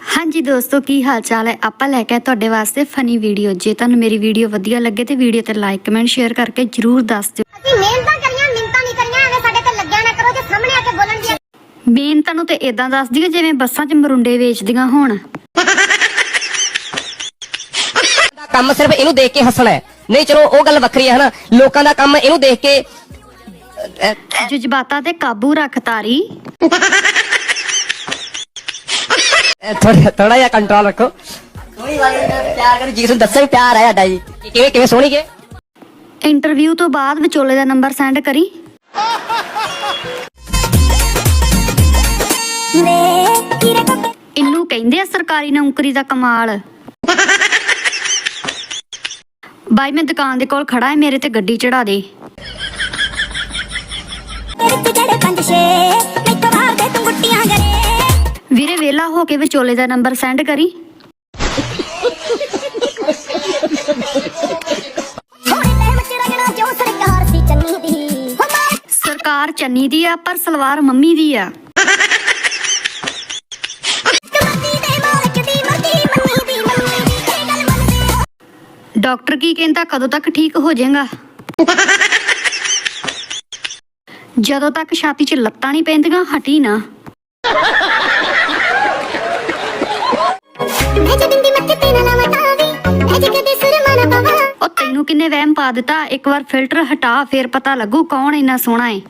ਹਾਂਜੀ ਦੋਸਤੋ ਕੀ ਹਾਲ ਚਾਲ ਹੈ? ਆਪਾਂ ਲੈ ਕੇ ਆਏ ਤੁਹਾਡੇ ਵਾਸਤੇ ਫਨੀ ਵੀਡੀਓ ਜੇ ਤੁਹਾਨੂੰ ਮੇਰੀ ਵੀਡੀਓ ਵਧੀਆ ਲੱਗੇ ਤੇ ਵੀਡੀਓ ਤੇ ਲਾਈਕ ਕਮੈਂਟ ਸ਼ੇਅਰ ਕਰਕੇ ਜਰੂਰ ਦੱਸ ਦਿਓ। ਅਸੀਂ ਮਿਹਨਤਾਂ ਕਰੀਆਂ ਮਿੰਤਾਂ ਨਹੀਂ ਕਰੀਆਂ ਐਵੇਂ ਸਾਡੇ ਤੇ ਲੱਗਿਆ ਨਾ ਕਰੋ ਤੇ ਸਾਹਮਣੇ ਆ ਕੇ ਬੋਲਣ ਦੀ ਮੇਨ ਤੁਹਾਨੂੰ ਤੇ ਇਦਾਂ ਦੱਸ ਦਈਏ ਜਿਵੇਂ ਬੱਸਾਂ 'ਚ ਮਰੁੰਡੇ ਵੇਚਦੀਆਂ ਹੋਣ। ਦਾ ਕੰਮ ਸਿਰਫ ਇਹਨੂੰ ਦੇਖ ਕੇ ਹੱਸਣਾ ਹੈ। ਨਹੀਂ ਚਲੋ ਉਹ ਗੱਲ ਵੱਖਰੀ ਹੈ ਹਨਾ? ਲੋਕਾਂ ਦਾ ਕੰਮ ਇਹਨੂੰ ਦੇਖ ਕੇ ਜਜ਼ਬਾਤਾਂ ਤੇ ਕਾਬੂ ਰੱਖ ਤਾਰੀ। ਥੋੜਾ ਥੋੜਾ ਜਿਹਾ ਕੰਟਰੋਲ ਰੱਖੋ। ਸੋਹਣੀ ਵਾਲੀ ਨਾਲ ਪਿਆਰ ਕਰੀ ਜੀ ਨੂੰ ਦੱਸਿਆ ਵੀ ਪਿਆਰ ਹੈ ਸਾਡਾ ਜੀ। ਕਿ ਕਿਵੇਂ ਕਿਵੇਂ ਸੋਹਣੀ ਕੇ? ਇੰਟਰਵਿਊ ਤੋਂ ਬਾਅਦ ਵਿਚੋਲੇ ਦਾ ਨੰਬਰ ਸੈਂਡ ਕਰੀ। ਇਹਨੂੰ ਕਹਿੰਦੇ ਆ ਸਰਕਾਰੀ ਨੌਕਰੀ ਦਾ ਕਮਾਲ। ਬਾਈ ਮੈਂ ਦੁਕਾਨ ਦੇ ਕੋਲ ਖੜਾ ਹੈ ਮੇਰੇ ਤੇ ਗੱਡੀ ਚੜਾ ਦੇ। ਵੀਰੇ ਹੋ ਕੇ ਵਿਚੋਲੇ ਦਾ ਨੰਬਰ ਸੈਂਡ ਕਰੀ। ਸਰਕਾਰ ਚੰਨੀ ਦੀ ਆ, ਪਰ ਸਲਵਾਰ ਮੰਮੀ ਦੀ ਆ। ਡਾਕਟਰ ਕੀ ਕਹਿੰਦਾ, ਕਦੋਂ ਤੱਕ ਠੀਕ ਹੋ ਜਾਏਗਾ? ਜਦੋਂ ਤੱਕ ਛਾਤੀ 'ਚ ਲੱਤਾਂ ਨਹੀਂ ਪੈਂਦੀਆਂ, ਹਟੀ ਨਾ। ਕਿੰਨੇ ਵਹਿਮ ਪਾ ਦਿੱਤਾ, ਇੱਕ ਵਾਰ ਫਿਲਟਰ ਹਟਾ, ਫੇਰ ਪਤਾ ਲੱਗੂ ਕੌਣ ਇੰਨਾ ਸੋਹਣਾ ਏ।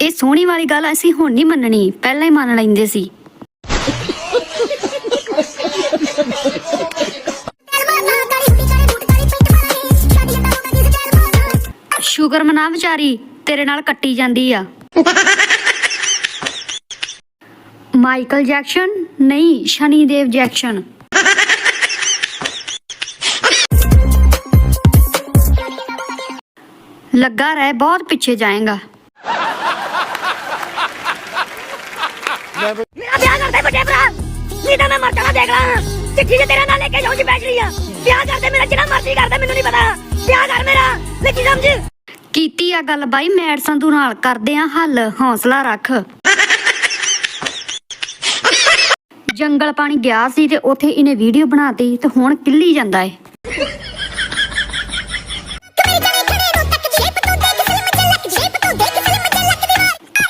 ਇਹ ਸੋਹਣੀ ਵਾਲੀ ਗੱਲ ਅਸੀਂ ਹੁਣ ਨਹੀਂ ਮੰਨਣੀ, ਪਹਿਲਾਂ ਹੀ ਮੰਨ ਲੈਂਦੇ ਸੀ। ਸ਼ੂਗਰ ਮਨਾ ਵਿਚਾਰੀ, ਤੇਰੇ ਨਾਲ ਕੱਟੀ ਜਾਂਦੀ ਆ। ਮਾਈਕਲ ਜੈਕਸਨ ਨਹੀਂ ਸ਼ਨੀ ਦੇਵ ਜੈਕਸਨ। ਲੱਗਾ ਰਹਿ ਬਹੁਤ ਪਿੱਛੇ ਜਾਏਗਾ। ਮੇਰਾ ਵਿਆਹ ਕਰਦੇ ਵੱਡੇ ਭਰਾ। ਨਹੀਂ ਤਾਂ ਮੈਂ ਮਰ ਜਾਣਾ ਦੇਖ ਲਾਂ। ਚਿੱਠੀ ਤੇ ਤੇਰੇ ਨਾਲ ਲੈ ਕੇ ਜਾਉਂ ਜੀ ਬੈਠ ਰਹੀ ਆ। ਵਿਆਹ ਕਰਦੇ ਮੇਰਾ ਜਿਹੜਾ ਮਰਜ਼ੀ ਕਰਦਾ ਮੈਨੂੰ ਨਹੀਂ ਪਤਾ। ਵਿਆਹ ਕਰ ਮੇਰਾ। ਲਿਖੀ ਸਮਝ? ਕੀਤੀ ਆ ਗੱਲ ਬਾਈ ਮੈਡ ਸੰਧੂ ਨਾਲ ਕਰਦੇ ਆ ਹੱਲ। ਹੌਸਲਾ ਰੱਖ। ਜੰਗਲ ਪਾਣੀ ਗਿਆ ਸੀ ਤੇ ਉੱਥੇ ਇਹਨੇ ਵੀਡੀਓ ਬਣਾਤੀ ਤੇ ਹੁਣ ਕਿੱਲੀ ਜਾਂਦਾ ਏ।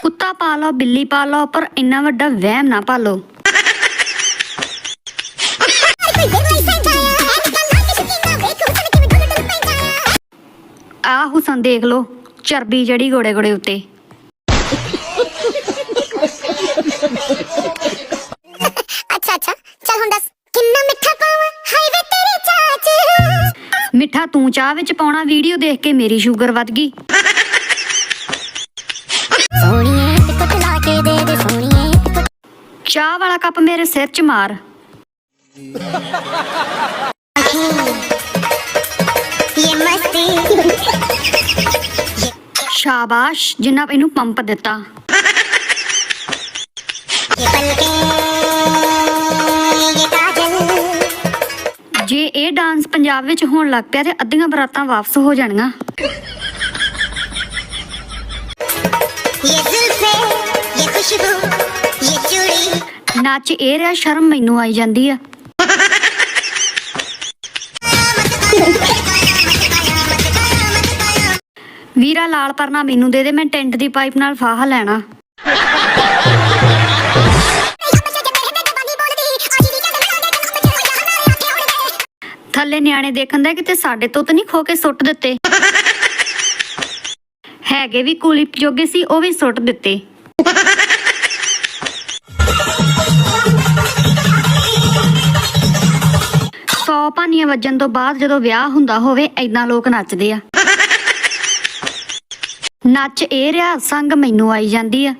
ਕੁੱਤਾ ਪਾ ਲਓ, ਬਿੱਲੀ ਪਾ ਲਓ, ਪਰ ਇੰਨਾ ਵੱਡਾ ਵਹਿਮ ਨਾ ਪਾ ਲਓ ਆ ਹੁਸਨ ਦੇਖ ਲਓ, ਚਰਬੀ ਜੜੀ ਗੋੜੇ ਗੋੜੇ ਉੱਤੇ। ਮਿੱਠਾ ਤੂੰ ਚਾਹ ਵਿੱਚ ਪਾਉਣਾ ਵੀਡੀਓ ਦੇਖ ਕੇ ਮੇਰੀ ਸ਼ੂਗਰ ਵੱਧ ਗਈ। ਸੋਹਣੀਏ ਤੇ ਕੁੱਟ ਲਾ ਕੇ ਦੇ ਦੇ ਸੋਹਣੀਏ ਤੇ ਕੁੱਟ ਚਾਹ ਵਾਲਾ ਕੱਪ ਮੇਰੇ ਸਿਰ 'ਚ ਮਾਰ। ਸ਼ਾਬਾਸ਼ ਜਿੰਨਾ ਇਹਨੂੰ ਪੰਪ ਦਿੱਤਾ। ਇਹ ਪਲਕੇ ਇਹ ਡਾਂਸ ਪੰਜਾਬ ਵਿੱਚ ਹੋਣ ਲੱਗ ਪਿਆ ਤੇ ਅੱਧੀਆਂ ਬਰਾਤਾਂ ਵਾਪਸ ਹੋ ਜਾਣੀਆਂ। ਨੱਚ ਇਹ ਰਿਹਾ ਸ਼ਰਮ ਮੈਨੂੰ ਆਈ ਜਾਂਦੀ ਆ ਵੀਰਾ ਲਾਲ ਪਰਨਾ ਮੈਨੂੰ ਦੇ ਦੇ ਮੈਂ ਟੈਂਟ ਦੀ ਪਾਈਪ ਨਾਲ ਫਾਹਾ ਲੈਣਾ ਥੱਲੇ ਨਿਆਣੇ ਦੇਖਣ ਦਾ ਕਿਤੇ ਸਾਡੇ ਤੋਂ ਤਾਂ ਨਹੀਂ ਖੋ ਕੇ ਸੁੱਟ ਦਿੱਤੇ। ਹੈਗੇ ਵੀ ਕੂਲੀ ਜੋਗੇ ਸੀ, ਉਹ ਵੀ ਸੁੱਟ ਦਿੱਤੇ। ਸੌ ਭਾਨੀਆਂ ਵੱਜਣ ਤੋਂ ਬਾਅਦ ਜਦੋਂ ਵਿਆਹ ਹੁੰਦਾ ਹੋਵੇ ਐਦਾਂ ਲੋਕ ਨੱਚਦੇ ਆ। ਨੱਚ ਇਹ ਰਿਹਾ, ਸੰਗ ਮੈਨੂੰ ਆਈ ਜਾਂਦੀ ਆ।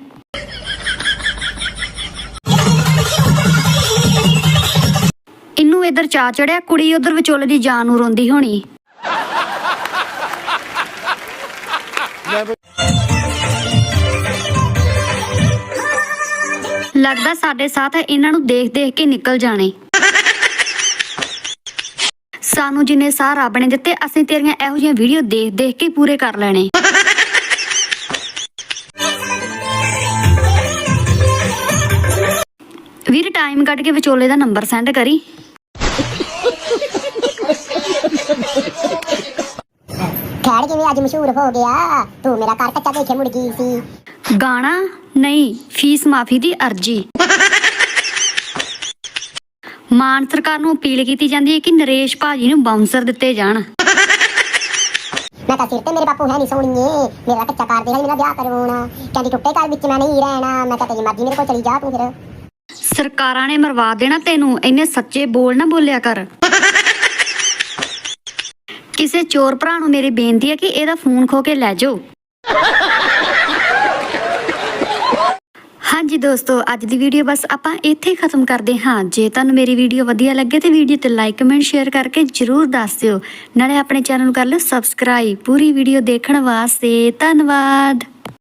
ਇੱਧਰ ਚਾ ਚੜਿਆ, ਕੁੜੀ ਉਧਰ ਵਿਚੋਲੇ ਦੀ ਜਾਨ ਨੂੰ ਰੋਂਦੀ ਹੋਣੀ। ਲੱਗਦਾ ਸਾਡੇ ਸਾਥ ਇਹਨਾਂ ਨੂੰ ਦੇਖ ਦੇਖ ਕੇ ਨਿਕਲ ਜਾਣੇ। ਸਾਨੂੰ ਜਿੰਨੇ ਸਾਹ ਰੱਬ ਨੇ ਦਿੱਤੇ, ਅਸੀਂ ਤੇਰੀਆਂ ਇਹੋ ਜਿਹੀਆਂ ਵੀਡੀਓ ਦੇਖ ਦੇਖ ਕੇ ਪੂਰੇ ਕਰ ਲੈਣੇ। ਵੀਰ ਟਾਈਮ ਕੱਢ ਕੇ ਵਿਚੋਲੇ ਦਾ ਨੰਬਰ ਸੈਂਡ ਕਰੀ। ਖੈੜ ਕਿਵੇਂ ਅੱਜ ਮਸ਼ਹੂਰ ਹੋ ਗਿਆ? ਤੂੰ ਮੇਰਾ ਘਰ ਕੱਚਾ ਦੇਖੇ ਮੁੜ ਗਈ ਸੀ। ਗਾਣਾ? ਨਹੀਂ ਫੀਸ ਮਾਫੀ ਦੀ ਅਰਜੀ। ਮਾਨ ਸਰਕਾਰ ਨੂੰ ਅਪੀਲ ਕੀਤੀ ਜਾਂਦੀ ਹੈ ਕਿ ਨਰੇਸ਼ ਭਾਜੀ ਨੂੰ ਬਾਉਂਸਰ ਦਿੱਤੇ ਜਾਣ। ਮੈਂ ਤਾਂ ਸਿਰ ਤੇ ਮੇਰੇ ਬਾਪੂ ਹੈ ਨਹੀਂ ਸੋਣੀਏ ਮੇਰਾ ਕੱਚਾ ਘਰ ਦੇ ਮੇਰਾ ਵਿਆਹ ਕਰਵਾਉਣਾ। ਕਹਿੰਦੀ ਟੁੱਟੇ ਘਰ ਵਿੱਚ ਮੈਂ ਨਹੀਂ ਰਹਿਣਾ। ਮੈਂ ਤਾਂ ਤੇਰੀ ਮਰਜ਼ੀ ਮੇਰੇ ਕੋਲ ਚਲੀ ਜਾ ਤੂੰ ਫਿਰ। ਸਰਕਾਰਾਂ ਨੇ ਮਰਵਾ ਦੇਣਾ ਤੈਨੂੰ। ਇੰਨੇ ਸੱਚੇ ਬੋਲ ਨਾ ਬੋਲਿਆ ਕਰ। ਕਿਸੇ ਚੋਰ ਭਰਾ ਨੂੰ ਮੇਰੀ ਬੇਨਤੀ ਹੈ ਕਿ ਇਹਦਾ ਫੋਨ ਖੋ ਕੇ ਲੈ ਜਾਓ। ਹਾਂਜੀ ਦੋਸਤੋ, ਅੱਜ ਦੀ ਵੀਡੀਓ ਬਸ ਆਪਾਂ ਇੱਥੇ ਖਤਮ ਕਰਦੇ ਹਾਂ। ਜੇ ਤੁਹਾਨੂੰ ਮੇਰੀ ਵੀਡੀਓ ਵਧੀਆ ਲੱਗੇ ਤੇ ਵੀਡੀਓ ਤੇ ਲਾਈਕ ਕਮੈਂਟ ਸ਼ੇਅਰ ਕਰਕੇ ਜਰੂਰ ਦੱਸ ਦਿਓ। ਨਾਲੇ ਆਪਣੇ ਚੈਨਲ ਨੂੰ ਕਰ ਲਿਓ ਸਬਸਕ੍ਰਾਈਬ ਪੂਰੀ ਵੀਡੀਓ ਦੇਖਣ ਵਾਸਤੇ ਧੰਨਵਾਦ।